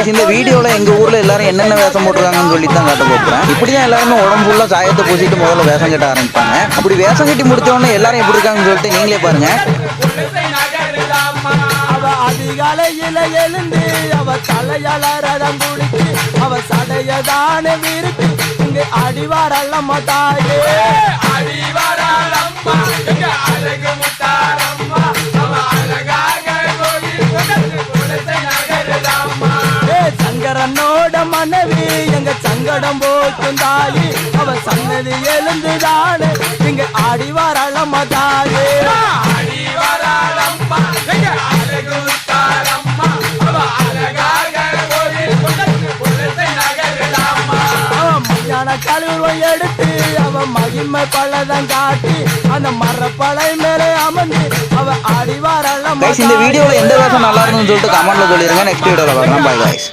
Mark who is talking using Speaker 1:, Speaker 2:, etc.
Speaker 1: Guys இந்த வீடியோல எங்க ஊர்ல எல்லாரும் என்னென்ன வேஷம் போட்டுருக்காங்கன்னு சொல்லி தான் காட்ட போகிறேன் இப்படிதான் எல்லாருமே உடம்பு ஃபுல்லா சாயத்தை பூசிட்டு முதல்ல வேஷம் கட்ட ஆரம்பிப்பாங்க. அப்படி வேஷம் கட்டி முடிச்ச உடனே எல்லாரும் எப்படி இருக்காங்கன்னு சொல்லிட்டு நீங்களே பாருங்க.
Speaker 2: அவ அதிகாலையில எழுந்து அவ தலையால ரதம் குடிச்சு அவ சடையதான இங்கு அடிவாரல்லம்மா தாயே சங்கரனோட மனைவி எங்க சங்கடம் போக்கும் தாயி. அவ சன்னதி எழுந்துதானே. இங்க தாயே முத்தாரம்மா அவ அழகாக அவன் மயான கழுவம் எடுத்து அவன் மகிமை பள்ளதம் காட்டி அந்த மரப்பழை மேலே அமர்ந்து அவ அடிவாரல்ல
Speaker 1: கைஸ் இந்த வீடியோல எந்த வேஷம் நல்லா இருக்குன்னு சொல்லிட்டு கமெண்ட்ல சொல்லிருங்க. நெக்ஸ்ட் வீடியோல பார்க்கலாம். Bye guys